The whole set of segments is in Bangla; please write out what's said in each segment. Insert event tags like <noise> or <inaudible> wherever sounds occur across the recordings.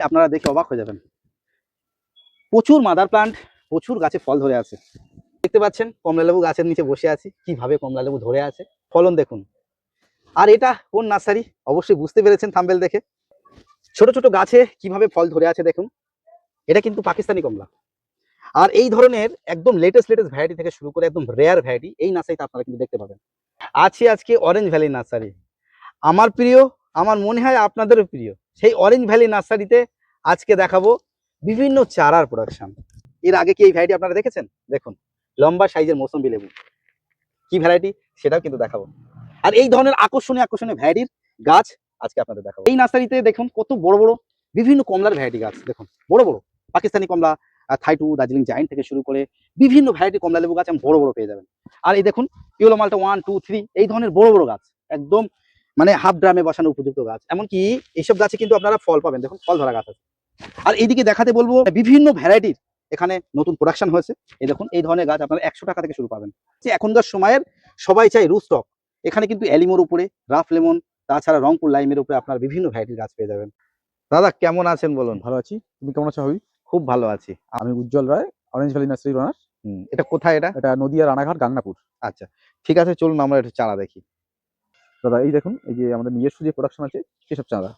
আপনারা দেখে অবাক হয়ে যাবেন। প্রচুর মাদার প্লান্ট, প্রচুর গাছে ফল ধরে আছে। দেখতে পাচ্ছেন কমলা লেবু গাছের নিচে বসে আছি। কীভাবে কমলা লেবু ধরে আছে? ফলন দেখুন। আর এটা কোন নার্সারি? অবশ্যই বুঝতে পেরেছেন থাম্বেল দেখে। ছোট ছোট গাছে কীভাবে ফল ধরে আছে দেখুন। এটা কিন্তু পাকিস্তানি কমলা। আর এই ধরনের একদম লেটেস্ট লেটেস্ট ভ্যারাইটি থেকে শুরু করে একদম রেয়ার ভ্যারাইটি এই নার্সারিতে আপনারা কিন্তু দেখতে পাবেন। আছি আজকে অরেঞ্জ ভ্যালি নার্সারি। আমার প্রিয়, আমার মনে হয় আপনাদেরও প্রিয়। সেই অরেঞ্জ ভ্যালি নার্সারিতে আজকে দেখাবো বিভিন্ন চারার প্রোডাকশন এর আগে কি এই ভ্যারাইটি আপনারা দেখেছেন? দেখুন, লম্বা সাইজের মৌসুম্বি লেবু। কি ভ্যারাইটি সেটাও কিন্তু দেখাবো। আর এই ধরনের আকর্ষণীয় আকর্ষণীয় ভ্যারাইটির গাছ আজকে আপনাদের দেখাবো। এই নার্সারিতে দেখুন কত বড় বড় বিভিন্ন কমলার ভ্যারাইটি গাছ। দেখুন, বড় বড়। পাকিস্তানি কমলা থাইটু দার্জিলিং জাইন্ট থেকে শুরু করে বিভিন্ন ভ্যারাইটি কমলা লেবু গাছ আমি বড় বড় পেয়ে যাবেন। আর এই দেখুন ইউলো মালটা ওয়ান টু থ্রি এই ধরনের বড় বড় গাছ। একদম মানে হাফ ড্রামে বসানো উপযুক্ত গাছ। এমনকি এইসব গাছে কিন্তু আপনারা ফল পাবেন। দেখুন ফল ধরা গাছ আছে। আর এইদিকে দেখাতে বলব বিভিন্ন ভ্যারাইটির এখানে নতুন প্রোডাকশন হয়েছে। এই দেখুন এই ধরনের গাছ আপনারা একশো টাকা থেকে শুরু পাবেন। যে এখনকার সময়ের সবাই চাই রুস্টক এখানে কিন্তু অ্যালিমোর উপরে রাফ লেমন তাছাড়া রংপুর লাইমের উপরে আপনার বিভিন্ন ভ্যারাইটির গাছ পেয়ে যাবেন। দাদা কেমন আছেন বলুন? ভালো আছি। তুমি কেমন আছো হবি? খুব ভালো আছি। আমি Ujjwal Roy orange valley nursery runner হুম, এটা কোথায় এটা? এটা নদিয়া রানাঘাট গাংনাপুর। আচ্ছা ঠিক আছে চলুন আমরা একটু চারা দেখি। দাদা এই দেখুন এই যে আমাদের নিজস্ব যে প্রোডাকশন আছে সেসব চারা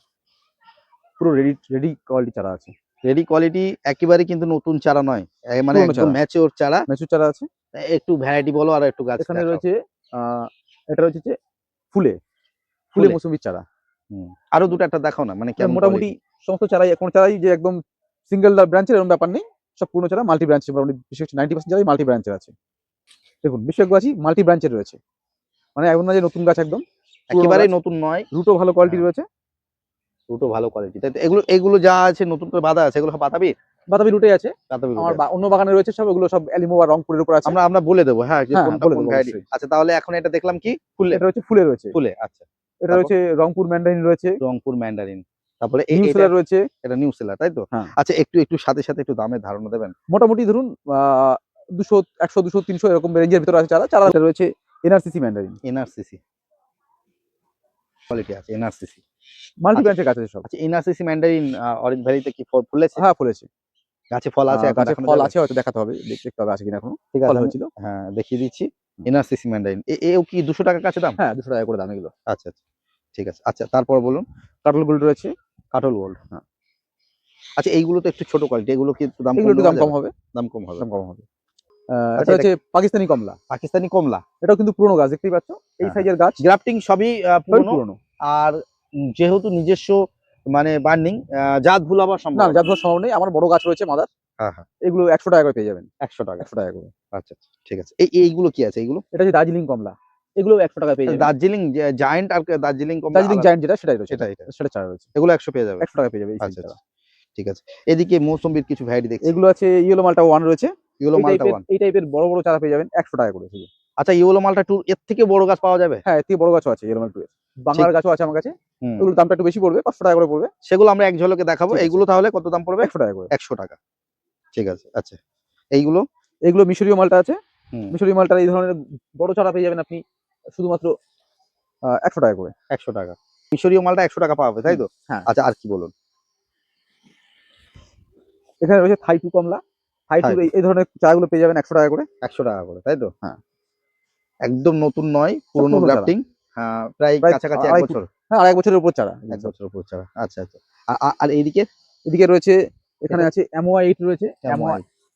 পুরো রেডি রেডি কোয়ালিটি চারা আছে। রেডি কোয়ালিটি একেবারে কিন্তু নতুন চারা নয়। মানে একদম চারা। ম্যাচিওর চারা মেচুর চারা আছে। একটু ভ্যারাইটি বলো আর একটু গাছ এখানে রয়েছে এটা রয়েছে যে ফুলে ফুলে। মৌসুমির চারা হুম, আরও দুটো একটা দেখাও না মানে মোটামুটি সমস্ত চারাই কোন চারাই যে একদম সিঙ্গেল ব্রাঞ্চের এরকম ব্যাপার নেই। সব পুরনো চারা মাল্টি ব্রাঞ্চ মোটামুটি বিশেষ নাইনটি পার্সেন্ট চারাই মাল্টি ব্রাঞ্চের আছে। দেখুন বেশিরভাগ গাছই মাল্টি ব্রাঞ্চের রয়েছে। মানে এমন না যে নতুন গাছ একদম? একেবারে নতুন নয়। রুটও ভালো কোয়ালিটি হ্যাঁ। রয়েছে? দুটো ভালো কোয়ালিটি তাই তো এগুলো এগুলো যা আছে নতুন করে বাঁধা আছে এগুলো সব বাতাবি বাতাবি রুটে আছে। বাতাবি আমার অন্য বাগানে রয়েছে সব এগুলো সব অ্যালিমো বা রংপুরের উপর আছে। আমরা আমরা বলে দেবো হ্যাঁ যে হ্যাঁ, বলে দেবো আচ্ছা তাহলে এখন এটা দেখলাম কি? ফুলে। এটা রয়েছে ফুলে রয়েছে। ফুলে আচ্ছা। এটা? রয়েছে রংপুর ম্যান্ডারিন রয়েছে। রংপুর ম্যান্ডারিন তারপরে এই- নিউ সেলার রয়েছে। এটা নিউ সেলার তাই তো? হ্যাঁ। আচ্ছা একটু একটু সাথে সাথে একটু দামের ধারণা দেবেন। মোটামুটি ধরুন দুশো একশো দুশো তিনশো এরকম রেঞ্জের ভিতরে আছে চারা চারা রয়েছে এনআরসিসি ম্যান্ডারিন এনআরসিসি। কোয়ালিটি আছে এনআরসিসি মাল্টি। ব্রাঞ্চের কাছে সব। আচ্ছা এনআরসিসি ম্যান্ডারিন অরেঞ্জ ভ্যালিতে কি ফল ফুলেছে? হ্যাঁ ফলেছে। গাছে ফল আছে আহ, গাছে ফল আছে হয়তো দেখাতে হবে দেখতে হবে আছে কিনা এখনও। ঠিক আছে আমি- হয়েছিল। হ্যাঁ দেখিয়ে দিচ্ছি। এনআরসিসি ম্যান্ডারিন এও কি দুশো টাকার কাছে দাম? হ্যাঁ দুশো টাকা করে দাম এগুলো। আচ্ছা আচ্ছা ঠিক আছে। আচ্ছা তারপর বলুন। কাটল গোল্ড রয়েছে। কাটল গোল্ড হ্যাঁ। আচ্ছা এইগুলো তো একটু ছোট কোয়ালিটি এগুলো কি একটু দাম একটু দাম কম হবে। দাম কম হবে। দাম কম হবে। এটা হচ্ছে পাকিস্তানি কমলা। পাকিস্তানি কমলা। এটাও কিন্তু পুরোনো গাছ দেখতেই পাচ্ছ? এই হ্যাঁ। সাইজের গাছ। গ্রাফটিং সবই পুরনো। আর যেহেতু নিজস্ব মানে বার্নিং জাত ভুল হবার না সম্ভব যার সম্ভব নেই। আমার বড় গাছ রয়েছে মাদার। হ্যাঁ হ্যাঁ। এগুলো একশো টাকা করে পেয়ে যাবেন। একশো টাকা। একশো টাকা করে। আচ্ছা আচ্ছা, ঠিক আছে। এই এইগুলো কি আছে? এইগুলো? এটা হচ্ছে দার্জিলিং কমলা। এগুলো একশো টাকা পেয়ে যাবেন। দার্জিলিং জায়েন্ট আর দার্জিলিং কমলা দার্জিলিং জায়েন্ট যেটা সেটাই রয়েছে। সেটা এটা সেটা চারা রয়েছে। এগুলো একশো পেয়ে যাবে একশো টাকা পেয়ে যাবে আচ্ছা। আচ্ছা। ঠিক আছে। এদিকে মৌসুম্বির কিছু ভ্যারাইটি দেখছি। এগুলো আছে ইয়েলো মালটা ওয়ান রয়েছে। ইয়েলো এই মালটা ওয়ান এই টাইপের বড় বড় চারা পেয়ে যাবেন একশো টাকা করে শুধু। আচ্ছা ইয়েলো মালটা টু এর থেকে বড় গাছ পাওয়া যাবে? হ্যাঁ এর থেকে বড় গাছও আছে ইয়েলো মাল টু বাংলার গাছও আছে আমার কাছে। এগুলোর দামটা একটু বেশি পড়বে পাঁচশো টাকা করে পড়বে। সেগুলো আমরা এক ঝলকে দেখাবো। এইগুলো তাহলে কত দাম পড়বে? একশো টাকা করে। একশো টাকা। ঠিক আছে আচ্ছা। এইগুলো? এগুলো মিশরীয় মালটা আছে। মিশরীয় মালটার এই ধরনের বড় চারা পেয়ে যাবেন আপনি শুধুমাত্র একশো টাকা করে। একশো টাকা। মিশরীয় মালটা একশো টাকা পাবে তাই তো? হ্যাঁ। আচ্ছা আর কি বলুন? এখানে রয়েছে থাই টু কমলা। থাই টু এই ধরনের চারাগুলো পেয়ে যাবেন একশো টাকা করে। একশো টাকা করে তাই তো? হ্যাঁ। একদম নতুন নয় পুরোনো গ্রাফটিং প্রায় প্রায় কাছাকাছি এক বছর। হ্যাঁ আড়াই বছরের উপর চারা। এক বছর উপর চারা আচ্ছা আচ্ছা। আর এইদিকে? এদিকে রয়েছে এখানে আছে অ্যামোয়া এইট রয়েছে।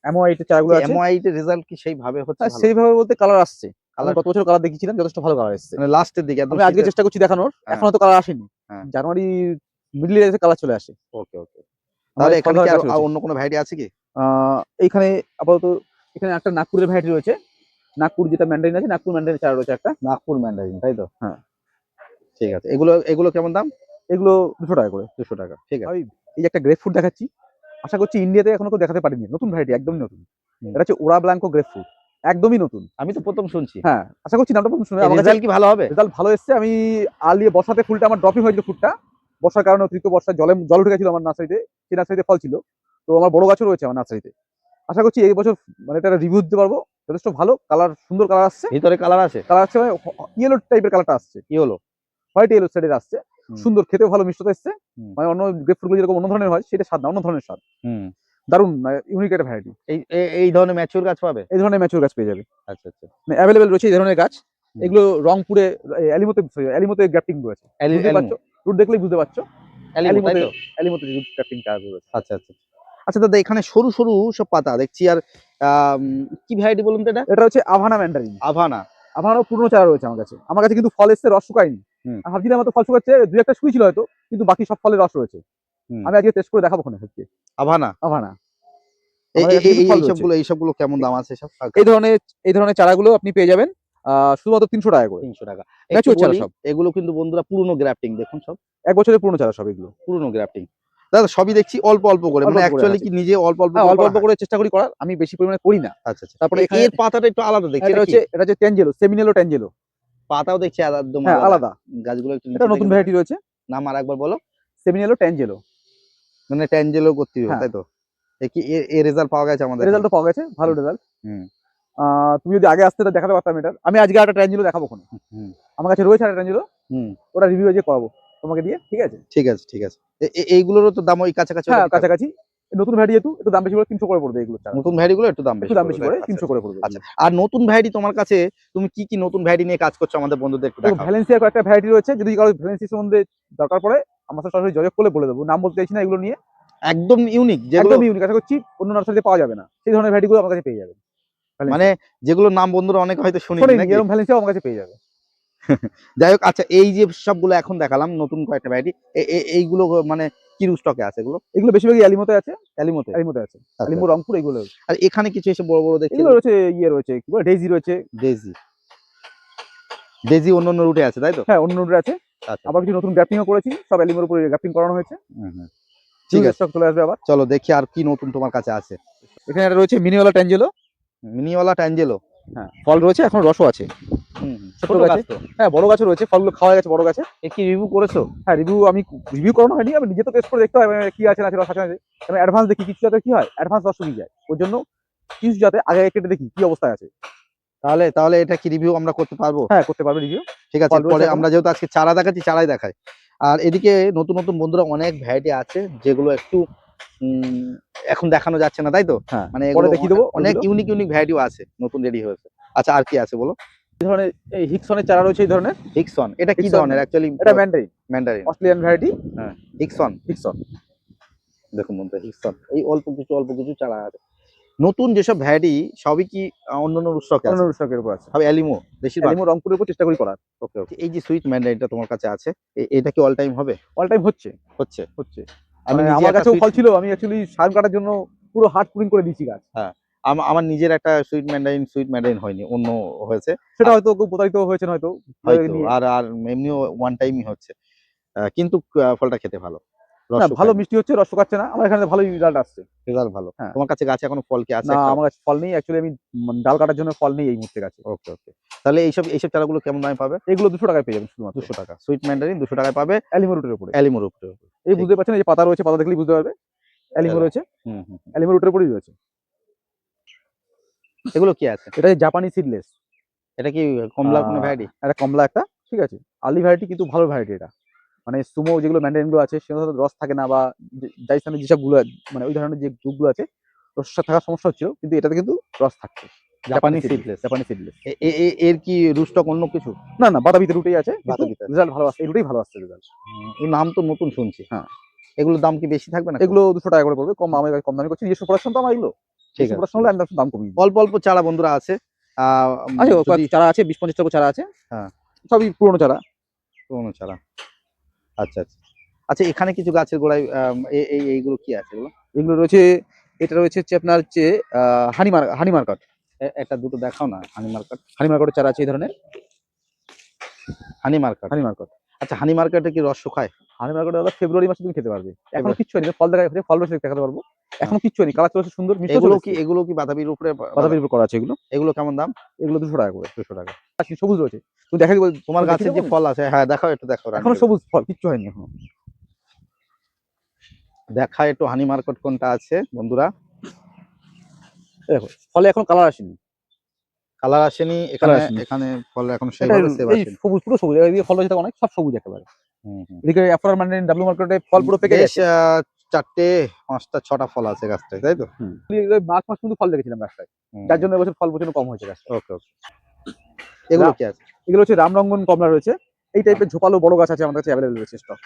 অ্যামোয়া এইটের চারাগুলো আছে। এমআইটের রেজাল্ট কি সেইভাবে হচ্ছে হ্যাঁ? সেইভাবে বলতে কালার আসছে। Colour- গত বছর কালার দেখিয়েছিলাম যথেষ্ট ভালো কালার এসেছে। মানে লাস্টের দিকে একদম আমি আজকে চেষ্টা করছি দেখানোর হ্যাঁ। এখনও তো কালার আসেনি। হ্যাঁ। জানুয়ারি মিডলে এসে কালার চলে আসে। ওকে ওকে তাহলে এখানে। অন্য কোনো ভ্যারাইটি আছে কি? এইখানে আপাতত এখানে একটা নাগপুরের ভ্যারাইটি রয়েছে। নাগপুর যেটা ম্যান্ডারিন আছে নাগপুর ম্যান্ডারিন চারা রয়েছে একটা। নাগপুর ম্যান্ডারিন তাই তো? হ্যাঁ। ঠিক আছে। এগুলো এগুলো কেমন দাম? এগুলো দুশো টাকা করে। দুশো টাকা ঠিক আছে। এই যে একটা গ্রেপ ফ্রুট দেখাচ্ছি আশা করছি ইন্ডিয়াতে এখনও কেউ দেখাতে পারিনি। নতুন ভ্যারাইটি একদমই নতুন। এটা হচ্ছে ওরা ব্ল্যাঙ্কো গ্রেপ ফ্রুট একদমই নতুন। আমি তো প্রথম শুনছি। হ্যাঁ আশা করছি নামটা প্রথম শুনে আমার রেজাল্ট কি ভালো হবে? রেজাল্ট ভালো এসেছে। আমি আলিয়ে বসাতে ফুলটা আমার ড্রপিং হয়েছিল ফুলটা বর্ষার কারণে অতিরিক্ত বর্ষায় জলে জল উঠে গেছিল আমার নার্সারিতে সেই নার্সারিতে ফল ছিল। তো আমার বড় গাছও রয়েছে আমার নার্সারিতে। আশা করছি এই বছর মানে এটা রিভিউ দিতে পারব। যথেষ্ট ভালো কালার সুন্দর কালার আসছে। ভিতরে কালার আছে? কালার আসছে মানে ইয়েলো টাইপের কালারটা আসছে। ইয়েলো হোয়াইট ইয়েলো সাইডের আসছে। সুন্দর খেতেও ভালো মিষ্টতা এসছে। মানে অন্য গ্রেপ ফ্রুটগুলো যেরকম অন্য ধরনের হয় সেটা স্বাদ না অন্য ধরনের স্বাদ। হুম। দারুণ ইউনিক একটা ভ্যারাইটি এই এই ধরনের ম্যাচিউর গাছ পাবে? এই ধরনের ম্যাচুর গাছ পেয়ে যাবে। আচ্ছা আচ্ছা। অ্যাভেলেবেল রয়েছে এই ধরনের গাছ। এগুলো রংপুরে অ্যালিমোতে অ্যালিমোতে গ্রাফটিং রয়েছে। বুঝতে পারছ? রুট দেখলেই বুঝতে পারছ। অ্যালিমো, তাই অ্যালিমোতে রুট চাষ রয়েছে। আচ্ছা আচ্ছা আচ্ছা। দাদা এখানে সরু সরু সব পাতা দেখছি। আর কি ভ্যারাইটি বলুন তো এটা? এটা হচ্ছে আভানা ম্যান্ডারিন আভানা আভানাও পুরনো চারা রয়েছে আমার কাছে। আমার কাছে কিন্তু ফল এসছে রস শুকায়নি। ভাবছিলাম হয়তো ফল শুকাচ্ছে দু একটা শুকিয়েছিল হয়তো কিন্তু বাকি সব ফলের রস রয়েছে। আমি আজকে টেস্ট করে দেখাবো ওখানে হচ্ছে আভানা আভানা এই। সবগুলো এই সবগুলো কেমন দাম আছে সব? এই ধরনের এই ধরনের চারাগুলো আপনি পেয়ে যাবেন। শুধুমাত্র তিনশো টাকা করে। তিনশো টাকা। চারা সব। এগুলো কিন্তু বন্ধুরা পুরনো গ্রাফটিং দেখুন সব। এক বছরের পুরনো চারা সব এগুলো। পুরনো গ্রাফটিং দাদা সবই দেখছি অল্প অল্প করে। মানে অ্যাকচুয়ালি কি নিজে অল্প অল্প হ্যাঁ অল্প অল্প করে চেষ্টা করি করার। আমি বেশি পরিমাণে করি না। আচ্ছা আচ্ছা। তারপরে এর পাতাটা একটু আলাদা দেখছি এটা এটা হচ্ছে এটা হচ্ছে টেনজেলো সেমিনেলো টেনজেলো পাতাও দেখছি একদম হ্যাঁ আলাদা। গাছগুলো একটু এটা নতুন ভ্যারাইটি রয়েছে। নাম আর একবার বলো। সেমিনেলো টেনজেলো মানে ট্যাঞ্জেলো করতে হবে হ্যাঁ। তাই তো? এ কি এ- রেজাল্ট পাওয়া গেছে আমাদের রেজাল্ট পাওয়া গেছে ভালো রেজাল্ট হুম। তুমি যদি আগে আসতে দেখাতে পারতাম এটা। আমি আজকে একটা ট্রেনজিলো দেখাবো ওখানে। আমার কাছে রয়েছে একটা ট্রেনজিলো। হুম। ওটা রিভিউ করাবো। তোমাকে দিয়ে ঠিক আছে? ঠিক আছে ঠিক আছে। এইগুলোরও তো দাম ওই কাছাকাছি হ্যাঁ? কাছাকাছি। নতুন ভ্যারাইটি যেহেতু একটু দাম বেশি করে তিনশো করে পড়বে এগুলো নতুন ভ্যারাইটি গুলো একটু দাম বেশি দাম বেশি করে আচ্ছা, তিনশো করে পড়বে। আচ্ছা আর নতুন ভ্যারি তোমার কাছে তুমি কি কি নতুন ভ্যারাইটি নিয়ে কাজ করছ আমাদের বন্ধুদের একটু ভ্যালেন্সিয়ার কয়েকটা ভ্যারাইটি রয়েছে। যদি কারও ভ্যালেন্সি সম্বন্ধে দরকার পড়ে আমার সাথে সরাসরি যোগাযোগ করলে বলে দেবো। নাম বলতে চাইছি না এগুলো নিয়ে। একদম ইউনিক যেগুলো একদম ইউনিক আশা করছি অন্য নার্সারিতে পাওয়া যাবে না। সেই ধরনের ভ্যারাইটি গুলো আমার কাছে পেয়ে যাবে মানে যেগুলো নাম বন্ধুরা অনেক হয়তো শুনি এরকম আমার কাছে পেয়ে যাবে। <laughs> যাই হোক আচ্ছা এই যে সবগুলো এখন দেখালাম নতুন কয়েকটা ভ্যারাইটি এইগুলো মানে কি স্টকে আছে এগুলো? এগুলো বেশিরভাগই অ্যালিমোতে আছে। অ্যালিমোতে অ্যালিমোতে আছে। আচ্ছা। অ্যালিমো রংপুর এগুলো আর এখানে কিছু এসে বড় বড় দেখছি। এগুলো রয়েছে ইয়ে রয়েছে কি বলে ডেজি রয়েছে। ডেজি ডেজি অন্য অন্য রুটে আছে তাই তো? হ্যাঁ অন্য রুটে আছে। আচ্ছা। আবার কিছু নতুন গ্রাফটিংও করেছি সব অ্যালিমোর উপরে গ্রাফটিং করানো হয়েছে। ঠিক আছে। স্টক চলে আসবে আবার। চলো দেখি আর কি নতুন তোমার কাছে আছে। এখানে একটা রয়েছে মিনিওয়ালা ট্যাঞ্জেলো মিনিওয়ালা ট্যাঞ্জেলো। হ্যাঁ ফল রয়েছে এখন রসও আছে। ছোট গাছে। হ্যাঁ বড় রয়েছে ফলগুলো খাওয়া গেছে বড় গাছে। এ কি রিভিউ করেছ? হ্যাঁ রিভিউ আমি রিভিউ করানো হয়নি আমি নিজে তো টেস্ট করে দেখতে হয় মানে কি আছে না আছে রস আছে না অ্যাডভান্স দেখি কিছু যাতে কি হয় অ্যাডভান্স রস শুকিয়ে যায়। ওর জন্য কিছু যাতে আগে কেটে দেখি কি অবস্থায় আছে। তাহলে তাহলে এটা কি রিভিউ আমরা করতে পারব? হ্যাঁ করতে পারবে রিভিউ ঠিক আছে পরে আমরা যেহেতু আজকে চারা দেখাচ্ছি চারাই দেখাই। আর এদিকে নতুন নতুন বন্ধুরা অনেক ভ্যারাইটি আছে যেগুলো একটু এখন দেখানো যাচ্ছে না তাই তো? হ্যাঁ। মানে পরে দেখিয়ে দেবো। অনেক ইউনিক ইউনিক ভ্যারাইটিও আছে নতুন রেডি হয়েছে। আচ্ছা আর কি আছে বলো? এই ধরনের এই হিকসনের চারা রয়েছে এই ধরনের? হিকসন এটা কি ধরনের? অ্যাকচুয়ালি এটা mandarin mandarin Australian variety Hickson Hickson দেখুন বন্ধু হিকসন এই অল্প কিছু অল্প কিছু চারা আছে। নতুন যেসব ভ্যারাইটি সবই কি আহ, অন্য অন্য স্টকের উপর আছে। অ্যালিমো বেশিরভাগ? অ্যালিমো রংপুরের উপর চেষ্টা করি করার। ওকে ওকে এই যে সুইট ম্যান্ডারিনটা তোমার কাছে আছে এটা কি অল টাইম হবে? অল টাইম হচ্ছে। হচ্ছে। হচ্ছে। আমি মানে আমার কাছেও ফল ছিল আমি অ্যাকচুয়ালি সার কাটার জন্য পুরো হার্ড পুরিং করে দিয়েছি গাছ। হ্যাঁ আমার নিজের একটা সুইট ম্যান্ডাইন সুইট ম্যান্ডাইন হয়নি অন্য হয়েছে। সেটা হয়তো প্রতারিত হয়েছেন হয়তো। আর আর এমনিও ওয়ান টাইমই হচ্ছে। কিন্তু ফলটা খেতে ভালো। না ভালো মিষ্টি হচ্ছে রস শুকাচ্ছে না। আমার এখানে ভালো রেজাল্ট আসছে। রেজাল্ট ভালো। হ্যাঁ। তোমার কাছে গাছে এখনও ফল কি আছে না আমার কাছে ফল নেই। অ্যাকচুয়ালি আমি ডাল কাটার জন্য ফল নেই এই মুহূর্তে গাছে। ওকে ওকে তাহলে এইসব এইসব চারাগুলো কেমন দামে পাবে? এগুলো দুশো টাকায় পেয়ে যাবেন শুধুমাত্র। দুশো টাকা। সুইট ম্যান্ডারিন দুশো টাকায় পাবে। অ্যালিমো রুটের উপরে। অ্যালিমোর উপরে। এই বুঝতে পারছেন এই যে পাতা রয়েছে পাতা দেখলেই বুঝতে পারবে। অ্যালিমো রয়েছে। হুম হুম হুম। অ্যালিমো রুটের উপরেই রয়েছে। এগুলো কি আছে? এটা জাপানি সিডলেস এটা কি কমলা কোনো ভ্যারাইটি একটা কমলা একটা ঠিক আছে। আলি ভ্যারাইটি কিন্তু ভালো ভ্যারাইটি এটা। মানে সুমো যেগুলো ম্যান্ডারিনগুলো আছে সেগুলো রস থাকে না বা যেসবগুলো মানে ওই ধরনের যে গ্রুপগুলো আছে রস থাকার সমস্যা হচ্ছিল কিন্তু এটাতে কিন্তু রস থাকছে। জাপানি সিডলেস জাপানি সিডলেস এর কি রুস্টক অন্য কিছু? না না বাতাবিতে রুটেই আছে বাতাবিতে রেজাল্ট ভালো আসছে। এই রুটেই ভালো আসছে রেজাল্ট নাম তো নতুন শুনছি। হ্যাঁ। এগুলোর দাম কি বেশি থাকবে না এগুলো দুশো টাকা করে পড়বে কম আমি কম দামি করছি। নিজস্ব প্রোডাকশন তো আমার এগুলো। ঠিক ঠিক আছে। প্রোডাকশন হলে আমি দাম কমিয়ে দিই অল্প অল্প চারা বন্ধুরা আছে। আচ্ছা চারা আছে বিশ পঞ্চাশ টাকা চারা আছে। হ্যাঁ। সবই পুরোনো চারা। পুরোনো চারা। আচ্ছা আচ্ছা। আচ্ছা এখানে কিছু গাছের গোড়ায় এই- এইগুলো কি আছে এগুলো এগুলো রয়েছে এটা রয়েছে হচ্ছে আপনার হচ্ছে হানি মার হানি মার্কাট। একটা দুটো দেখাও না হানি মার্কেট। হানি মার্কাটের চারা আছে এই ধরনের? Honey market. Honey market. আচ্ছা হানি মার্কেটে কি রস শুকায়? হানি মার্কাটে হলো ফেব্রুয়ারি মাসে তুমি খেতে পারবে। এখন। কিচ্ছু হয়নি ফল দেখা হচ্ছে ফল রয়েছে দেখাতে পারব। এখন কিচ্ছু হয়নি কালার চলেছে সুন্দর মিষ্টি এগুলো কি এগুলো কি বাতাবির উপরে বাতাবির উপর করা আছে এগুলো। এগুলো কেমন দাম? এগুলো দুশো টাকা করে দুশো টাকা। আচ্ছা, সবুজ রয়েছে। তুমি দেখা দিবো তোমার তুমি গাছের যে ফল আছে হ্যাঁ দেখাও একটু দেখাও এখনও সবুজ ফল কিচ্ছু হয়নি এখনও। দেখা একটু হানি মার্কেট কোনটা আছে বন্ধুরা। দেখো ফলে এখন কালার আসেনি। কালার আসেনি এখানে এখানে ফল এখন সবুজ পুরো সবুজ এদিকে ফল রয়েছে অনেক সব সবুজ একেবারে। এদিকে মানে ডাব্লিউ মার্কেটে ফল পুরো পেকে গেছে। চারটে পাঁচটা ছটা ফল আছে গাছটায় তাই তো? মাস শুধু ফল দেখেছিলাম গাছটায়। যার জন্য এবছর ফল কম হয়েছে গাছটা ওকে ওকে। এগুলো কি আছে? এগুলো হচ্ছে রামরঙ্গন কমলা রয়েছে। এই টাইপের ঝোপালো বড় গাছ আছে আমাদের কাছে অ্যাভেলেবল রয়েছে স্টক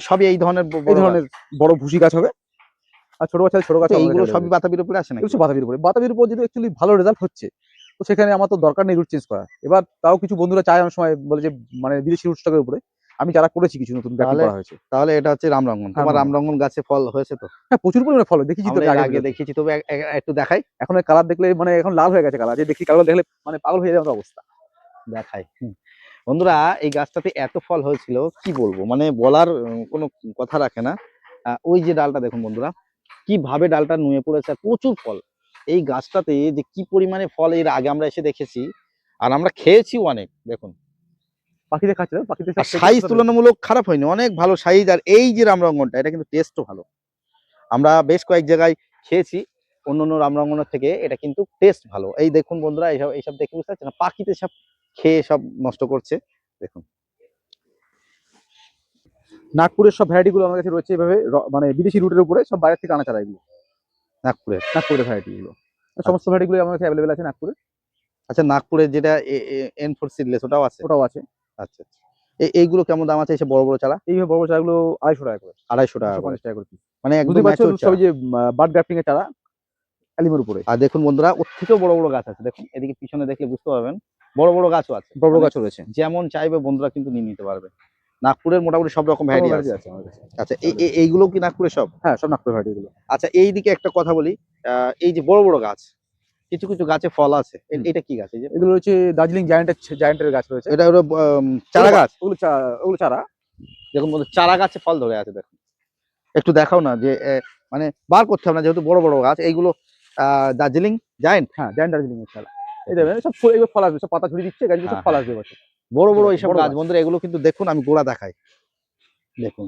সবই এই ধরনের এই বড় ধরনের বড় ভুসি গাছ হবে। আর ছোট গাছ আছে ছোট গাছ গাছ। এইগুলো সবই বাতাবির উপরে আসে না কিছু বাতাবির উপরে। বাতাবির উপর যদি অ্যাকচুয়ালি ভালো রেজাল্ট হচ্ছে তো সেখানে আমার তো দরকার নেই রুট চেঞ্জ করা এবার তাও কিছু বন্ধুরা চায় অনেক সময় বলে যে মানে বিদেশি রুট স্টকের উপরে। আমি যারা করেছি কিছু নতুন ব্যাপার করা হয়েছে। তাহলে এটা হচ্ছে রামরঙ্গন তোমার রামরঙ্গন। গাছে ফল হয়েছে তো? হ্যাঁ প্রচুর পরিমাণে ফল দেখেছি তো আগে দেখেছি তবে এক- এক- একটু দেখাই। এখন কালার দেখলে মানে এখন লাল হয়ে গেছে কালার যে দেখি কালার দেখলে মানে পাগল হয়ে যাওয়ার অবস্থা। দেখাই বন্ধুরা এই গাছটাতে এত ফল হয়েছিল কি বলব? মানে বলার কোনো কথা রাখে না। ওই যে ডালটা দেখুন বন্ধুরা কীভাবে ডালটা নুয়ে পড়েছে আর প্রচুর ফল। এই গাছটাতে যে কি পরিমাণে ফল এর আগে আমরা এসে দেখেছি আর আমরা খেয়েছি অনেক দেখুন। পাখিদের খাচ্ছে না, পাখিদের সাইজ তুলনামূলক খারাপ হয়নি অনেক ভালো সাইজ আর এই যে রামরঙ্গনটা এটা কিন্তু টেস্টও ভালো। আমরা বেশ কয়েক জায়গায় খেয়েছি অন্য অন্য রামরঙ্গনের থেকে এটা কিন্তু টেস্ট ভালো। এই দেখুন বন্ধুরা এইসব এইসব দেখে বুঝতে পারছেন না? পাখিতে সব খেয়ে সব নষ্ট করছে। দেখুন। নাগপুরের সব ভ্যারাইটি গুলো আমার কাছে রয়েছে এভাবে মানে বিদেশি রুটের উপরে সব বাইরে থেকে আনা চারা এগুলো। নাগপুরের। নাগপুরের ভ্যারাইটি গুলো সমস্ত ভ্যারাইটি গুলো আমার কাছে অ্যাভেলেবেল আছে নাগপুরে। আচ্ছা নাগপুরের যেটা এন ফোর সিডলেস ওটাও আছে? ওটাও আছে। আচ্ছা আচ্ছা। এই এইগুলো কেমন দাম আছে এসে বড় বড় চারা? এইভাবে বড় বড় চারাগুলো আড়াইশো টাকা করে। আড়াইশো টাকা করে। পঞ্চাশ টাকা করে মানে একদম। সব যে বার্ড গ্রাফটিং এর চারা অ্যালিমের উপরে। আর দেখুন বন্ধুরা ওর থেকেও বড় বড় গাছ আছে। দেখুন এদিকে পিছনে দেখলে বুঝতে পারবেন। বড় বড় গাছও আছে। বড় বড় মানে গাছও রয়েছে। যেমন চাইবে বন্ধুরা কিন্তু নিয়ে নিতে পারবে। নাগপুরের মোটামুটি সব রকম ভ্যারাইটি আছে। আচ্ছা এই এই- এইগুলো কি নাগপুরে সব? হ্যাঁ সব নাগপুরের ভ্যারাইটি গুলো আচ্ছা এই দিকে একটা কথা বলি। এই যে বড় বড় গাছ কিছু কিছু গাছে ফল আছে। এটা কি গাছ? এগুলো হচ্ছে দার্জিলিং জায়ান্টের জায়ান্টের গাছ রয়েছে। এটা হলো চারা গাছ? ওগুলো ওগুলো চারা। দেখুন বন্ধু চারা গাছে ফল ধরে আছে দেখুন। একটু দেখাও না যে মানে বার করতে হবে না যেহেতু বড় বড় গাছ এইগুলো আহ, দার্জিলিং জায়েন্ট হ্যাঁ জায়ান্ট দার্জিলিং এর চারা। এই দেখবেন সব ফুল এগুলো ফল আসবে সব পাতা ছড়িয়ে দিচ্ছে গাছগুলো সব হ্যাঁ, ফল আসবে এবছর বড় বড় বড় এইসব গাছ গাছ। বন্ধুরা এগুলো কিন্তু দেখুন আমি গোড়া দেখাই। দেখুন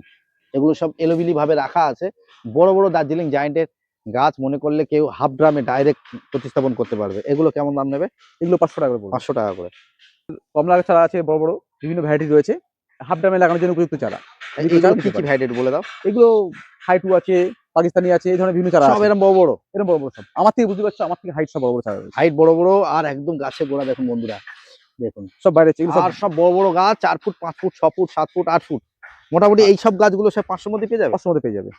এগুলো সব এলোবিলি ভাবে রাখা আছে। বড় বড় দার্জিলিং জায়েন্টের গাছ মনে করলে কেউ হাফ ড্রামে ডাইরেক্ট প্রতিস্থাপন করতে পারবে। এগুলো কেমন দাম নেবে? এগুলো পাঁচশো টাকা করে পাঁচশো টাকা করে। কমলা চারা আছে বড় বড় বিভিন্ন ভ্যারাইটি রয়েছে। হাফ ড্রামে লাগানোর জন্য উপযুক্ত চারা। কি কি ভ্যারাইটি বলে দাও? এগুলো হাইটু আছে পাকিস্তানি আছে এই ধরনের বিভিন্ন চারা সব এরকম বড় বড়। এরকম বড় বড় সব। আমার থেকে বুঝতে পারছ আমার থেকে হাইট সব বড় বড় চারা হাইট বড় বড় আর একদম গাছে গোড়া দেখুন বন্ধুরা। দেখুন সব বাইরে আর সব বড় বড় গাছ চার ফুট পাঁচ ফুট ছ ফুট সাত ফুট আট ফুট। মোটামুটি এই সব গাছগুলো সব পাঁচশোর মধ্যে পেয়ে যাবে? পাঁচশোর মধ্যে পেয়ে যাবে।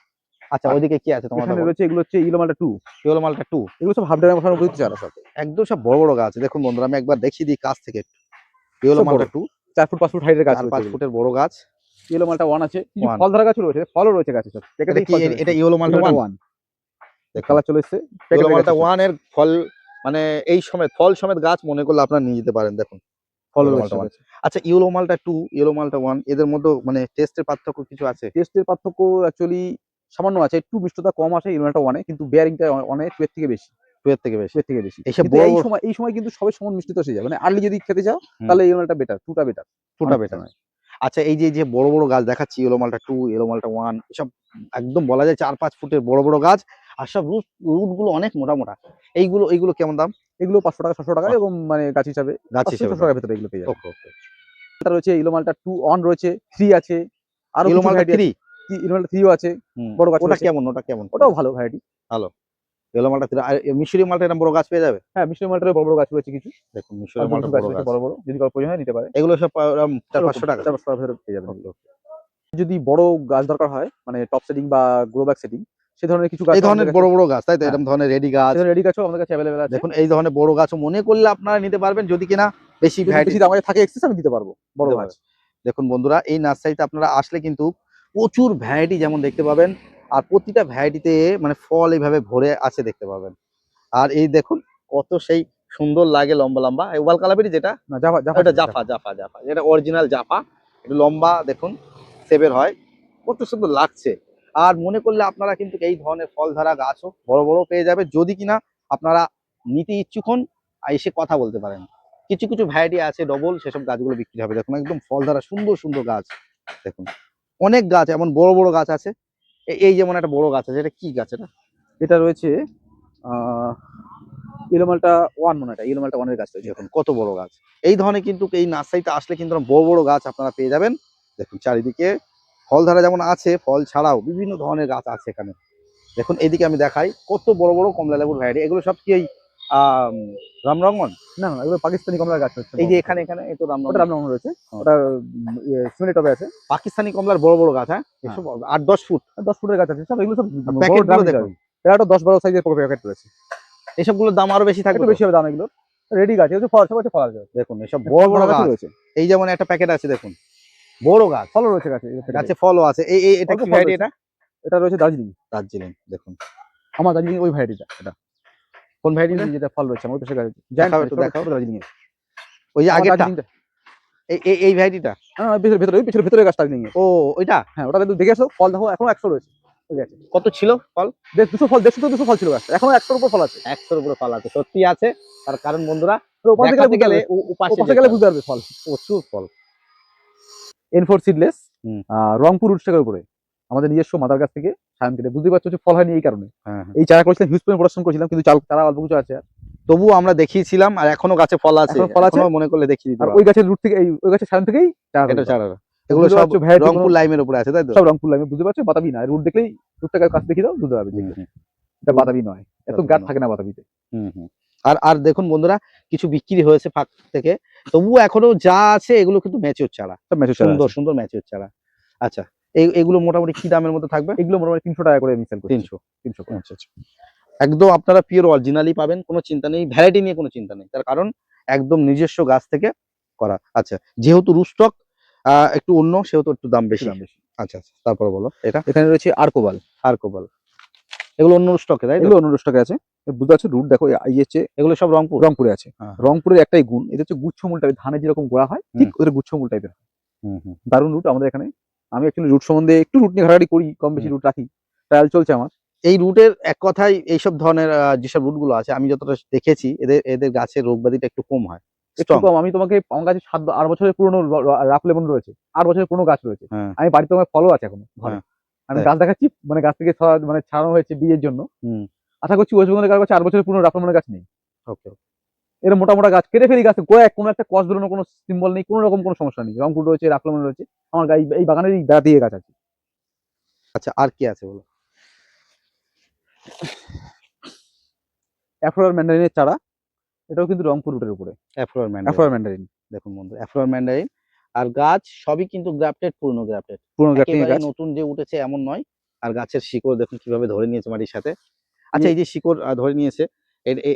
আচ্ছা ওইদিকে কি আছে তোমার রয়েছে এগুলো হচ্ছে yellow malta two yellow malta two এগুলো সব হাফ বসানোর উপযুক্ত চারা সব। একদম সব বড় বড় গাছ। দেখুন বন্ধুরা আমি একবার দেখিয়ে দিই কাছ থেকে। ইয়েলো সব মালটা টু চার ফুট পাঁচ ফুট হাইটের গাছ পাঁচ ফুটের বড় গাছ। ইয়েলো মালটা ওয়ান আছে। ফল ধরা গাছও রয়েছে ফলও রয়েছে গাছে এটা ইয়েলো মালটা ওয়ান কালার চলে এসছে। ইয়েলো মালটা ওয়ানের ফল মানে এই সময় ফল সমেত গাছ মনে করলে আপনারা নিয়ে যেতে পারেন দেখুন। ফল আচ্ছা ইয়েলো মালটা টু ইয়েলো মালটা ওয়ান এদের মধ্যে মানে টেস্টের পার্থক্য কিছু আছে? টেস্টের পার্থক্য অ্যাকচুয়ালি সামান্য আছে একটু মিষ্টতা কম আসে ইলোমালটা ওয়ানে কিন্তু বেয়ারিংটা অনেক টু এর থেকে বেশি। টু এর থেকে বেশি। এর থেকে বেশি। এইসব এই সময় এই সময় কিন্তু সবাই সমান মিষ্টিত এসে যাবে মানে আর্লি যদি খেতে চাও। তাহলে ইলোমালটা বেটার টুটা বেটার টুটা বেটার আচ্ছা এই যে যে বড় বড় গাছ দেখাচ্ছি ইয়েলো মালটা টু ইয়েলো মালটা ওয়ান এসব একদম বলা যায় চার পাঁচ ফুটের বড় বড় গাছ আর সব রুট রুটগুলো অনেক মোটা মোটা। এইগুলো এইগুলো কেমন দাম? এগুলো পাঁচশো টাকা ছশো টাকা এবং মানে গাছ হিসাবে গাছ হিসেবে টাকার ভেতরে এগুলো পেয়ে যাবে ওকে রয়েছে ইলোমালটা টু অন রয়েছে থ্রি আছে। আর ইয়েলো মালটা থ্রি ইলোমালটা থ্রিও আছে। বড় গাছ ওটা কেমন? ওটা কেমন? ওটাও ভালো ভ্যারাইটি ইয়েলো মালটা মিশরি মালটা এরকম বড় গাছ পেয়ে যাবে? হ্যাঁ মিষ্টি মালটার বড় বড় গাছ রয়েছে কিছু। দেখুন মিশরি মালটা বড় বড় যদি কারও প্রয়োজন হয় নিতে পারে এগুলো সব চার পাঁচশো টাকা। চার পাঁচশো ভেতরে পেয়ে যাবেন। যদি বড় গাছ দরকার হয় মানে টপ সেটিং বা গ্রো ব্যাক সেটিং সে ধরনের কিছু গাছ এই ধরনের বড় বড় গাছ তাই তো? হ্যাঁ। এরকম ধরনের রেডি গাছ। রেডি গাছও আমাদের কাছে অ্যাভেলেবেল আছে। দেখুন এই ধরনের বড় গাছও মনে করলে আপনারা নিতে পারবেন যদি কিনা বেশি ভ্যারাইটি দামে থাকে এক্সেস আমি দিতে পারব। বড় গাছ। দেখুন বন্ধুরা এই নার্সারিতে আপনারা আসলে কিন্তু প্রচুর ভ্যারাইটি যেমন দেখতে পাবেন আর প্রতিটা ভ্যারাইটিতে মানে ফল এইভাবে ভরে আছে দেখতে পাবেন। আর এই দেখুন কত সেই সুন্দর লাগে লম্বা লম্বা। ওয়াল কালাবেরি যেটা? না জাফা জাফা জাফা জাফা। জাফা যেটা অরিজিনাল জাফা। একটু লম্বা দেখুন সেবের হয়। কত সুন্দর লাগছে। আর মনে করলে আপনারা কিন্তু এই ধরনের ফল ধরা গাছও বড় বড় পেয়ে যাবে। যদি কিনা আপনারা নিতে ইচ্ছুক হন আর এসে কথা বলতে পারেন। কিছু কিছু ভ্যারাইটি আছে ডবল সেসব গাছগুলো বিক্রি হবে। দেখুন একদম ফল ধরা সুন্দর সুন্দর গাছ। দেখুন অনেক গাছ এমন বড় বড় গাছ আছে। এই যেমন একটা বড় গাছ আছে, এটা কি গাছ এটা? এটা রয়েছে ইলোমালটা ওয়ান মনে এটা ইলোমালটা ওয়ানের গাছ রয়েছে এখন, কত বড় গাছ। এই ধরনের কিন্তু এই নার্সারিতে আসলে কিন্তু বড় বড় গাছ আপনারা পেয়ে যাবেন। দেখুন চারিদিকে ফল ধারা যেমন আছে, ফল ছাড়াও বিভিন্ন ধরনের গাছ আছে এখানে। দেখুন এইদিকে আমি দেখাই কত বড় বড় কমলা লেবুর ভ্যারাইটি এগুলো সব কি রামরঙ্গন? না না এগুলো পাকিস্তানি কমলার গাছ রয়েছে এই যে এখানে এখানে তো ওটা রামরঙ্গন রামনগর রয়েছে। হ্যাঁ। ওটা সিমেন্ট টবে আছে। পাকিস্তানি কমলার বড় বড় গাছ হ্যাঁ? এসব আট দশ ফুট। দশ ফুটের গাছ আছে। সব এগুলো সব প্যাকেট ড্রামে দেখুন। এটা দশ বারো সাইজের প্যাকেট রয়েছে। এসবগুলোর দাম আরও বেশি থাকবে বেশি হবে দাম এগুলো রেডি গাছ এগুলো ফল সব আছে ফল আছে। দেখুন এসব বড় বড় গাছ রয়েছে। এই যেমন একটা প্যাকেট আছে দেখুন। বড় গাছ। ফলও রয়েছে গাছে গাছে ফলও আছে। এই এটা কি ভ্যারাইটি রয়েছে। এটা? এটা রয়েছে দার্জিলিং। দার্জিলিং দেখুন। আমার দার্জিলিং ওই ভ্যারাইটিটা এটা। কোন ভ্যারাইটি যেটা ফল রয়েছে? আমার পাশে গাছ দেখাও একটু দেখাও। দার্জিলিং এর ওই যে আগেরটা? এই এই- এই ভ্যারাইটিটা হ্যাঁ ভেতরে ভেতরে পিছনে ভেতরে গাছ দার্জিলিং এর ও ওইটা? হ্যাঁ ওটা দেখে আসো ফল দেখো এখনও একশো রয়েছে। কত ছিল ফল? দেখ দুশো ফল দেড়শো তো দুশো ফল ছিল গাছ। এখনও একশোর উপর ফল আছে। একশোর উপরে ফল আছে সত্যি আছে। তার কারণ বন্ধুরা তো ওপাশে গেলে ওপাশে গেলে বুঝতে পারবে ফল। প্রচুর ফল। N four seedless. রংপুর উৎসেকের উপরে। আমাদের নিজস্ব মাদার গাছ থেকে সায়ন কেটে বুঝতে পারছ যে ফল হয়নি এই কারণে। হ্যাঁ হ্যাঁ। এই চারা করেছিলাম হিউজ পরিমাণ প্রোডাকশন করেছিলাম কিন্তু চাল চারা অল্প কিছু আছে আর। তবুও আমরা দেখিয়েছিলাম আর এখনও গাছে ফল আছে। ফল আছে। মনে করলে দেখিয়ে আর ওই গাছের রুট থেকে ওই গাছের সায়ন থেকেই চারা এটা রয়েছে। এগুলো সব রংপুর লাইমের উপরে আছে তাই তো? সব রংপুর লাইনে বুঝতে পারছ? বাতাবি না। রুট দেখলেই রুটটা কাছ দেখি দাও বুঝতে পারবে এটা বাতাবি নয়। এত গাছ থাকে না বাতাবিতে। হুম, হুম। আর আর দেখুন বন্ধুরা কিছু বিক্রি হয়েছে ফাঁক থেকে। তবুও এখনও যা আছে এগুলো কিন্তু ম্যাচিওর চারা। সুন্দর সুন্দর ম্যাচিওর চারা। আচ্ছা এগুলো মোটামুটি কি দামের মধ্যে থাকবে? এগুলো মোটামুটি তিনশো টাকা করে আমি সেল করি তিনশো তিনশো আচ্ছা আচ্ছা। একদম আপনারা পিওর অরিজিনালি পাবেন কোনো চিন্তা নেই ভ্যারাইটি নিয়ে কোনো চিন্তা নেই। তার কারণ একদম নিজস্ব গাছ থেকে করা। আচ্ছা যেহেতু রুস্টক একটু অন্য সেহেতু একটু দাম বেশি। দাম বেশি। আচ্ছা আচ্ছা তারপরে বলো এটা? এখানে রয়েছে আর্কোবাল আর কোবাল এগুলো অন্য স্টকে তাই এগুলো অন্য স্টকে আছে। বুঝতে পারছ? রুট দেখো হচ্ছে এগুলো সব রংপুর? রংপুরে আছে। হ্যাঁ। রংপুরের একটাই গুণ এটা হচ্ছে গুচ্ছমূল টাইপের ধানের যেরকম গোড়া হয় ঠিক ওদের গুচ্ছমূল টাইপের হুম হুম। দারুণ রুট আমাদের এখানে। আমি অ্যাকচুয়ালি রুট সম্বন্ধে একটু রুট নিয়ে ঘাটাঘাটি করি কম বেশি রুট রাখি। ট্রায়াল চলছে আমার। এই রুটের এক কথায় এইসব ধরনের যেসব রুটগুলো আছে আমি যতটা দেখেছি এদের এদের গাছের রোগ ব্যাধিটা একটু কম হয়। একটু কম। আমি তোমাকে আমার কাছে সাত আট বছরের পুরনো রাফ লেমন রয়েছে। আট বছরের পুরনো গাছ রয়েছে। হ্যাঁ। আমি বাড়িতে আমার ফলও আছে এখনও। হ্যাঁ। আমি গাছ দেখাচ্ছি মানে গাছ থেকে মানে ছাড়ানো হয়েছে বীজের জন্য। হুম। আশা করছি ওয়েস্ট বেঙ্গলের কারও কাছে আট বছরের পুরনো রাফ লেমনের গাছ নেই। ওকে এর মোটা মোটা গাছ কেটে ফেলি গাছে গোড়ায় কোনো একটা কস বেরোনো কোনো সিম্বল নেই কোনো রকম কোনো সমস্যা নেই। রংপুর রয়েছে রাফ লেমন রয়েছে আমার এই- বাগানের এই বেড়া দিয়ে গাছ আছে। আচ্ছা আর কি আছে বলো? অ্যাফ্লোর ম্যান্ডারিনের চারা এটাও কিন্তু রংপুর রুটের উপরে। অ্যাফ্লোর ম্যান্ডারিন অ্যাফ্লোর ম্যান্ডারিন দেখুন বন্ধু অ্যাফ্লোর ম্যান্ডারিন আর গাছ সবই কিন্তু গ্রাফটেড পুরনো গ্রাফটেড পুরনো গাছ। নতুন যে উঠেছে এমন নয়। আর গাছের শিকড় দেখুন কীভাবে ধরে নিয়েছে মাটির সাথে। আচ্ছা এই যে শিকড় ধরে নিয়েছে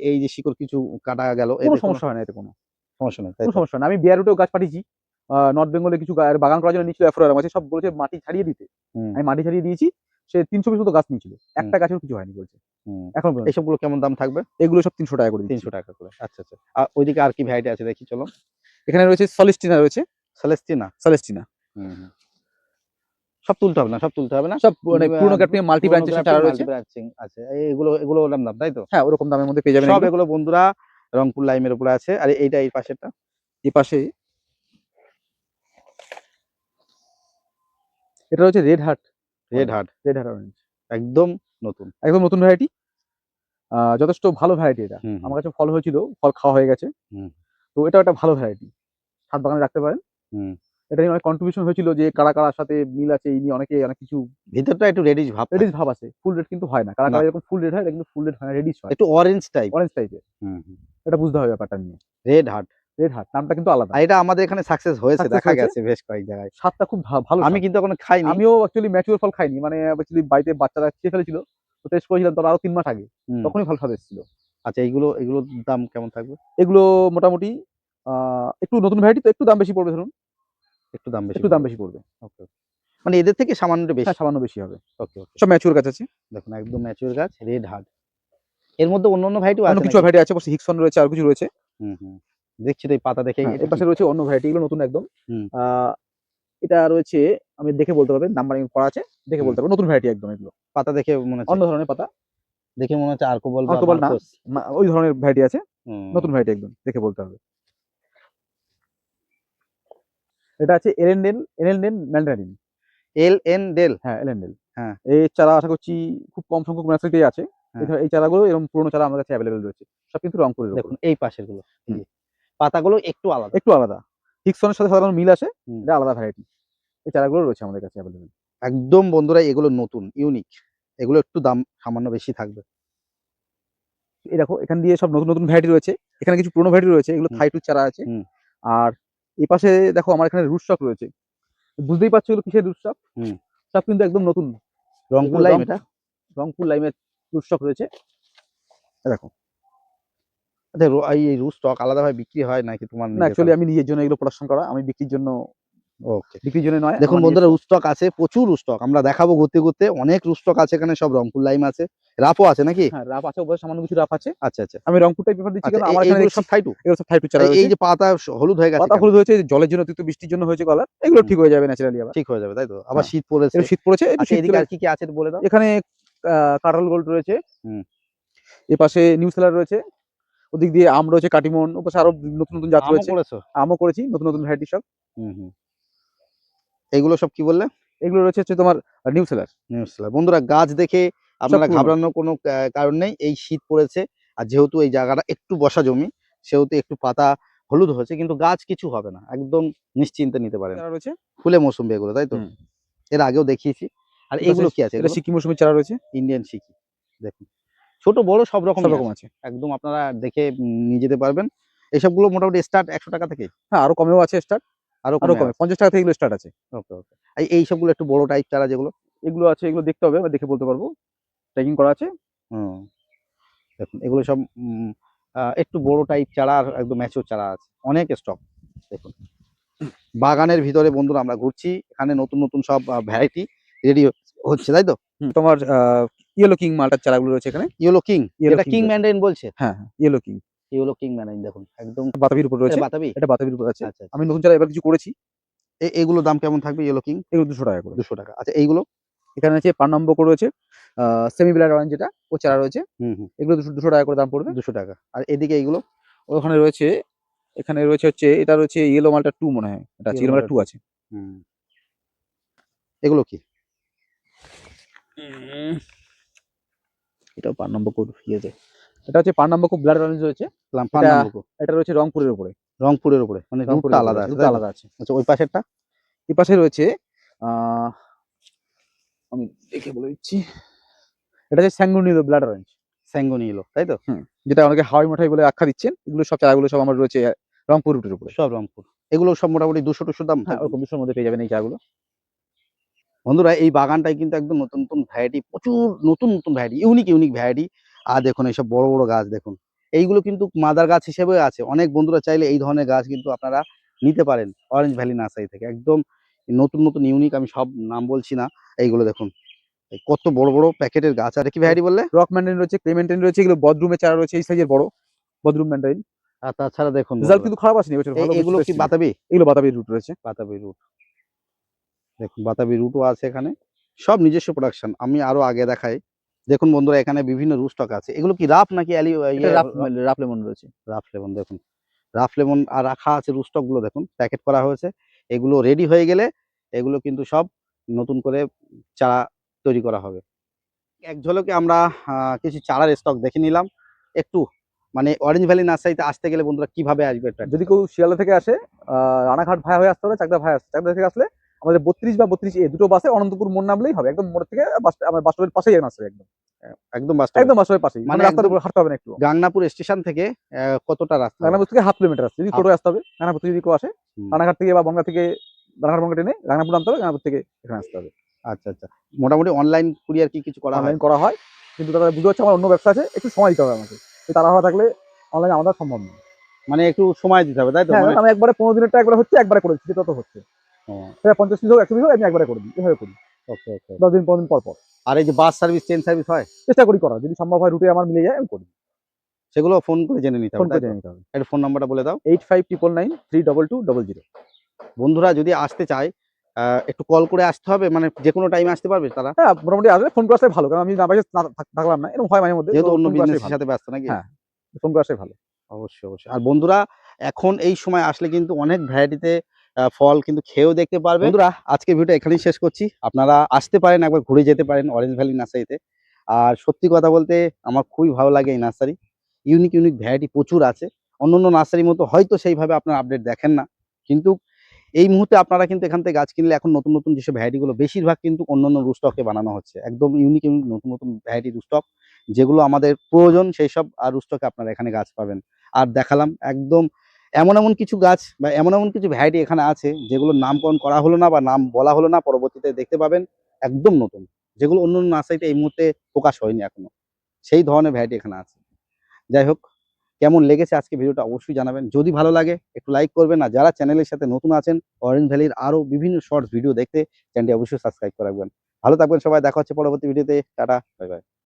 এই যে শিকড় কিছু কাটা গেল কোনো সমস্যা হয় না এতে কোনো। সমস্যা নেই কোনো সমস্যা না আমি বিয়ার রুটেও গাছ পাঠিয়েছি। নর্থ বেঙ্গলে কিছু বাগান করার জন্য নিয়েছিল অ্যাফ্লোর আছে সব বলেছে মাটি ছাড়িয়ে দিতে। আমি মাটি ছাড়িয়ে দিয়েছি সে তিনশো পিস মতো গাছ নিয়েছিল। একটা গাছেও কিছু হয়নি বলছে। এখন এইসবগুলো কেমন দাম থাকবে? এগুলো সব তিনশো টাকা করে তিনশো টাকা করে। আচ্ছা আচ্ছা। আর ওইদিকে আর কি ভ্যারাইটি আছে দেখি চলো। এখানে রয়েছে সলিস্টিনা রয়েছে। সেলেস্টিনা সলিস্টিনা। সব তুলতে হবে না সব তুলতে হবে না। সব মানে পুরনো ক্যাপ্টিং মাল্টি পুরোনো ব্রাঞ্চের grafting, চারা রয়েছে। আছে। এগুলো এগুলো ওরকম দাম তাই তো? হ্যাঁ ওরকম দামের মধ্যে পেয়ে যাবেন সব এগুলো। বন্ধুরা রংপুর লাইমের উপরে আছে। আর এইটা এই পাশেরটা? এই পাশে এটা হচ্ছে red heart red heart red heart orange একদম নতুন। একদম নতুন ভ্যারাইটি যথেষ্ট ভালো ভ্যারাইটি এটা। আমার কাছে ফল হয়েছিল ফল খাওয়া হয়ে গেছে। তো এটা একটা ভালো ভ্যারাইটি ছাদ বাগানে রাখতে পারেন। হুম। এটা নিয়ে অনেক কন্ট্রিবিউশন হয়েছিল যে কারা কারার সাথে মিল আছে এই নিয়ে অনেকে অনেক কিছু ভিতরটা একটু রেডিশ ভাব রেডিশ ভাব আছে ফুল রেড কিন্তু হয় না। কারা। কারা এরকম ফুল রেড হয় কিন্তু ফুল রেড হয় না রেডিশ হয়। একটু অরেঞ্জ টাইপ অরেঞ্জ টাইপের এটা বুঝতে হবে ব্যাপারটা নিয়ে। রেড হার্ট রেড হার্ট নামটা কিন্তু আলাদা। এটা আমাদের এখানে সাকসেস হয়েছে দেখা গেছে বেশ কয়েক জায়গায়। স্বাদটা খুব ভালো আমি কিন্তু এখনও খাইনি। আমিও অ্যাকচুয়ালি ম্যাচুয়ার ফল খাইনি মানে অ্যাকচুয়ালি বাড়িতে বাচ্চারা খেয়ে ফেলেছিল তো টেস্ট করেছিলাম তবে আরও তিন মাস আগে। তখনই ভালো স্বাদ এসেছিল। আচ্ছা এইগুলো এগুলোর দাম কেমন থাকবে? এগুলো মোটামুটি আহ, একটু নতুন ভ্যারাইটি তো একটু দাম বেশি পড়বে ধরুন। একটু দাম বেশি একটু দাম বেশি পড়বে। ওকে মানে এদের থেকে সামান্য বেশি। হ্যাঁ সামান্য বেশি হবে। ওকে ওকে সব ম্যাচুয়ার গাছ আছে? দেখুন একদম ম্যাচিউর গাছ রেড হার্ট এর মধ্যে অন্য অন্য ভ্যারাইটিও অন্য আছে কিছু? ভ্যারাইটি আছে অবশ্যই হিকসন রয়েছে আর কিছু রয়েছে। হুম হুম। দেখছি তো এই পাতা দেখে হ্যাঁ, এর পাশে রয়েছে অন্য ভ্যারাইটি এগুলো নতুন একদম। আহ, এটা রয়েছে আমি দেখে বলতে পারবেন নাম্বারিং করা আছে দেখে বলতে পারব নতুন ভ্যারাইটি একদম এগুলো। পাতা দেখে মনে হচ্ছে। অন্য ধরনের পাতা। দেখে মনে হচ্ছে আর্কোবল আর্কোবল না। ওই ধরনের ভ্যারাইটি আছে। নতুন ভ্যারাইটি একদম দেখে বলতে হবে। এটা আছে Ellendale Ellendale mandarin. Ellendale? হ্যাঁ এলেন্ডেল হ্যাঁ। এই চারা আশা করছি খুব কম সংখ্যক নার্সারিতেই আছে। হ্যাঁ। এই চারাগুলো এরকম পুরোনো চারা আমার কাছে অ্যাভেলেবেল রয়েছে। সব কিন্তু রংপুরের ওপর। দেখুন এই পাশেরগুলো পাতাগুলো একটু আলাদা। একটু আলাদা। হিক্সনের সাথে সাধারণ মিল আছে। এটা আলাদা ভ্যারাইটি এই চারাগুলো রয়েছে আমাদের কাছে অ্যাভেলেবেল একদম বন্ধুরা এগুলো নতুন ইউনিক এগুলো একটু দাম সামান্য বেশি থাকবে। এই দেখো এখান দিয়ে সব নতুন নতুন ভ্যারাইটি রয়েছে। এখানে কিছু পুরোনো ভ্যারাইটি রয়েছে। এগুলো। থাই টু চারা আছে। আর এই পাশে দেখো আমার এখানে রুট স্টক রয়েছে। বুঝতেই পারছ এগুলো কিসের রুট স্টক সব কিন্তু একদম নতুন। রংপুর লাইম এটা রংপুর লাইমের রুট স্টক রয়েছে। দেখো। আচ্ছা এই এই স্টক আলাদাভাবে বিক্রি হয় নাকি তোমার না অ্যাকচুয়ালি আমি নিজের জন্য এগুলো প্রোডাকশন করা আমি বিক্রির জন্য ওকে বিক্রির জন্য নয় দেখুন বন্ধুরা রুস্টক আছে প্রচুর রুস্টক আমরা দেখাবো ঘুরতে ঘুরতে অনেক রুস্টক আছে এখানে সব রংপুর লাইম আছে। রাপও আছে নাকি? হ্যাঁ রাফ আছে ওপরে সামান্য কিছু রাফ আছে। আচ্ছা আচ্ছা। আমি রংপুরটাই প্রেফার দিচ্ছি আচ্ছা, কারণ আমার এখানে সব থাইটু এগুলো সব থাই টু চারা এই- যে পাতা হলুদ হয়ে গেছে পাতা হলুদ হয়েছে জলের জন্য অতিরিক্ত বৃষ্টির জন্য হয়েছে কালার এগুলো ঠিক হয়ে যাবে ন্যাচারালি আবার। ঠিক হয়ে যাবে তাই তো? আবার হ্যাঁ। শীত পড়েছে। শীত পড়েছে আচ্ছা এদিকে আর কি কি আছে বলে দাও? এখানে কাঁঠাল গোল্ড রয়েছে। হুম। এ পাশে নিউ সেলার রয়েছে। ওদিক দিয়ে আম রয়েছে কাটিমন ও পাশে আরও নতুন নতুন জাত রয়েছে। আমও করেছি নতুন নতুন ভ্যারাইটি সব। হুম হুম। এইগুলো সব কি বললে? এগুলো রয়েছে হচ্ছে তোমার নিউ সেলার নিউ সেলার বন্ধুরা গাছ দেখে আপনারা। ঘাবড়ানোর কোনো কারণ নেই। এই শীত পড়েছে আর যেহেতু এই জায়গাটা একটু বসা জমি সেহেতু একটু পাতা হলুদ হয়েছে কিন্তু গাছ কিছু হবে না। একদম নিশ্চিন্তে নিতে পারেন। রয়েছে? ফুলে মৌসুমি এগুলো তাই তো? এর আগেও দেখিয়েছি। আর এগুলো কি আছে? এটা সিকিম চারা রয়েছে? ইন্ডিয়ান শিকি দেখুন। ছোট বড় সব রকম রকম আছে। একদম আপনারা দেখে নিয়ে যেতে পারবেন। এসবগুলো মোটামুটি স্টার্ট একশো টাকা থেকে হ্যাঁ আরও কমেও আছে স্টার্ট। আরও আরও কমে পঞ্চাশ টাকা থেকে স্টার্ট আছে। ওকে ওকে। এই সবগুলো একটু বড় টাইপ চারা যেগুলো? এগুলো আছে এগুলো দেখতে হবে বা দেখে বলতে পারব। ট্রেকিং করা আছে। হুম। দেখুন এগুলো সব একটু বড় টাইপ চারা আর একদম ম্যাচুর চারা আছে। অনেক স্টক দেখুন। বাগানের ভিতরে বন্ধুরা আমরা ঘুরছি এখানে নতুন নতুন সব ভ্যারাইটি রেডি হচ্ছে তাই তো? তোমার ইয়েলো কিং মালটার চারাগুলো রয়েছে এখানে। ইয়েলো কিং এটা কিং রয়েছে। ম্যান্ডাইন বলছে? হ্যাঁ yellow king yellow king mandarin দেখুন একদম বাতাবির উপর রয়েছে। বাতাবি? এটা বাতাবির উপর আছে। আচ্ছা আচ্ছা। আমি নতুন চারা এবার কিছু করেছি। এগুলো দাম কেমন থাকবে ইয়েলো কিং এগুলো দুশো টাকা করে। দুশো টাকা। আচ্ছা এইগুলো? এখানে আছে পান নম্বর রয়েছে। সেমি ব্ল্যাক অরেঞ্জ যেটা ও চারা রয়েছে। এগুলো দুশো দুশো টাকা করে দাম পড়বে। দুশো টাকা। আর এদিকে এইগুলো ওখানে রয়েছে এখানে রয়েছে হচ্ছে এটা রয়েছে ইয়েলো মালটা টু মনে হয়। এটা ইয়েলো মালটা টু আছে। হুম। এগুলো কি? এটাও পান নম্বর কোড ইয়েতে। এটা হচ্ছে পান নম্বর খুব ব্লাড অরেঞ্জ রয়েছে। এটা- রয়েছে রংপুরের উপরে। রংপুরের উপরে। মানে রংপুরের আলাদা আছে? আলাদা আছে। আচ্ছা ওই পাশেরটা? এই পাশে রয়েছে আহ, আমি দেখে বলে দিচ্ছি। এটা হচ্ছে স্যাঙ্গুনিলো ব্লাড অরেঞ্জ স্যাঙ্গনি এলো তাই তো? যেটা অনেকে হাওয়াই মিঠাই বলে আখ্যা দিচ্ছেন। এগুলো সব চারাগুলো সব আমার রয়েছে রংপুর রুটের উপরে। সব রংপুর। এগুলো সব মোটামুটি দুশো টুশো দাম হ্যাঁ ওরকম দুশোর মধ্যে পেয়ে যাবেন এই চারাগুলো। বন্ধুরা এই বাগানটাই কিন্তু একদম নতুন নতুন ভ্যারাইটি প্রচুর নতুন নতুন ভ্যারাইটি ইউনিক ইউনিক ভ্যারাইটি আর দেখুন এইসব বড় বড় গাছ দেখুন। এইগুলো কিন্তু মাদার গাছ হিসেবে আছে। অনেক বন্ধুরা চাইলে এই ধরনের গাছ কিন্তু আপনারা নিতে পারেন। অরেঞ্জ ভ্যালি নার্সারি থেকে। একদম নতুন নতুন ইউনিক আমি সব নাম বলছি না। এইগুলো দেখুন। কত বড় বড় প্যাকেটের গাছ আর কি ভ্যারাইটি বললে? রক ম্যান্ডাইন রয়েছে ক্লেমেন্টাইন রয়েছে এগুলো বদরুমে চারা রয়েছে এই সাইজের বড় বদরুম ম্যান্ডাইন আর তাছাড়া দেখুন রেজাল্ট কিন্তু খারাপ আসেনি এবছর এই- ভালো এগুলো কি বাতাবি? এগুলো বাতাবি রুট রয়েছে। বাতাবি রুট দেখুন বাতাবি রুটও আছে এখানে। সব নিজস্ব প্রোডাকশন আমি আরও আগে দেখাই। দেখুন বন্ধুরা এখানে বিভিন্ন রুট স্টক আছে। এগুলো কি রাফ নাকি অ্যালি রাফ রাফ লেমন রয়েছে। রাফ লেমন দেখুন। রাফ লেমন আর রাখা আছে রুস্টকগুলো দেখুন। প্যাকেট করা হয়েছে। এগুলো রেডি হয়ে গেলে এগুলো কিন্তু সব নতুন করে চারা তৈরি করা হবে। এক ঝলকে আমরা কিছু চারার স্টক দেখে নিলাম। একটু মানে অরেঞ্জ ভ্যালি নার্সারিতে আসতে গেলে বন্ধুরা কীভাবে আসবে এটা? যদি কেউ শিয়ালদা থেকে আসে রানাঘাট ভায়া হয়ে আসতে হবে চাকদা ভাই আসতে চাকদা থেকে আসলে আমাদের বত্রিশ বা বত্রিশ এ দুটো বাসে অনন্তপুর মোড় নামলেই হবে। একদম মোড় থেকে আমার বাস স্টপের পাশেই নার্সারি একদম। একদম বাস একদম বাস স্টপের পাশেই। মানে মানে রাস্তার উপর হাঁটতে হবে না একটু। গাংনাপুর স্টেশন থেকে কতটা রাস্তা? হবে? রানাপুর থেকে হাফ কিলোমিটার আসছে যদি টোটো আসতে হবে রানাপুর থেকে যদি কেউ আসে রানাঘাট থেকে বা বনগা থেকে রানাঘাট বনগা ট্রেনে রানাপুর নামতে হবে রানাপুর থেকে এখানে আসতে হবে। আচ্ছা আচ্ছা। মোটামুটি অনলাইন কুরিয়ার কি কিছু করা হয়? অনলাইন করা হয়। কিন্তু তারা বুঝতে পারছে আমার অন্য ব্যবসা আছে একটু সময় দিতে হবে আমাকে। তারা হওয়া থাকলে অনলাইন আমাদের সম্ভব নয় মানে একটু সময় দিতে হবে তাই তো? হ্যাঁ মানে- আমি একবারে পনেরো দিনেরটা একবার হচ্ছে একবারে করে দিচ্ছি তত হচ্ছে। সেটা পঞ্চাশ পিস হোক একশো পিস হোক আমি একবারে করে দিই এভাবে করি। okay, okay. দশ দিন পনেরো দিন পর পর। আর এই যে বাস সার্ভিস ট্রেন সার্ভিস হয়? চেষ্টা করি করা যদি সম্ভব হয় রুটে আমার মিলে যায় আমি করি। সেগুলো ফোন করে জেনে নিতে হবে? জেনে নিতে হবে। একটু ফোন নাম্বারটা বলে দাও। Eight five triple nine three double two double zero বন্ধুরা যদি আসতে চায় একটু কল করে আসতে হবে মানে যে কোনো টাইমে আসতে পারবে তারা। হ্যাঁ মোটামুটি আসলে ফোন করে আসলে ভালো কারণ আমি না বাইরে থাকলাম না এরকম হয় মাঝে মধ্যে যেহেতু অন্য বিজনেসের সাথে ব্যস্ত নাকি? হ্যাঁ। ফোন করে আসলে ভালো। অবশ্যই অবশ্যই। আর বন্ধুরা এখন এই সময় আসলে কিন্তু অনেক ভ্যারাইটিতে ফল কিন্তু খেয়েও দেখতে পারবে। বন্ধুরা আজকে ভিডিওটা এখানেই শেষ করছি। আপনারা আসতে পারেন একবার ঘুরে যেতে পারেন অরেঞ্জ ভ্যালি নার্সারিতে। আর সত্যি কথা বলতে আমার খুবই ভালো লাগে এই নার্সারি। ইউনিক ইউনিক ভ্যারাইটি প্রচুর আছে। অন্য অন্য নার্সারির মতো হয়তো সেইভাবে আপনার আপডেট দেখেন না। কিন্তু এই মুহূর্তে আপনারা কিন্তু এখান থেকে গাছ কিনলে এখন নতুন নতুন যেসব ভ্যারাইটিগুলো বেশিরভাগ কিন্তু অন্য অন্য রুস্টকে বানানো হচ্ছে। একদম ইউনিক ইউনিক নতুন নতুন ভ্যারাইটি রুস্টক যেগুলো আমাদের প্রয়োজন সেই সব আর রুস্টকে আপনারা এখানে গাছ পাবেন। আর দেখালাম একদম এমন এমন কিছু গাছ বা এমন এমন কিছু ভ্যারাইটি এখানে আছে যেগুলো নামকরণ করা হলো না বা নাম বলা হলো না, পরবর্তীতে দেখতে পাবেন একদম নতুন। যেগুলো অন্য অন্য নার্সারিতে এই মুহূর্তে প্রকাশ হয়নি এখনও। সেই ধরনের ভ্যারাইটি এখানে আছে। যাই হোক কেমন লেগেছে আজকে ভিডিওটা অবশ্যই জানাবেন। যদি ভালো লাগে, একটু লাইক করবেন। আর যারা চ্যানেলের সাথে নতুন আছেন অরেঞ্জ ভ্যালির আরও বিভিন্ন শর্টস ভিডিও দেখতে চ্যানেলটি অবশ্যই সাবস্ক্রাইব করে রাখবেন। ভালো থাকবেন সবাই, দেখা হচ্ছে পরবর্তী ভিডিওতে টাটা বাই বাই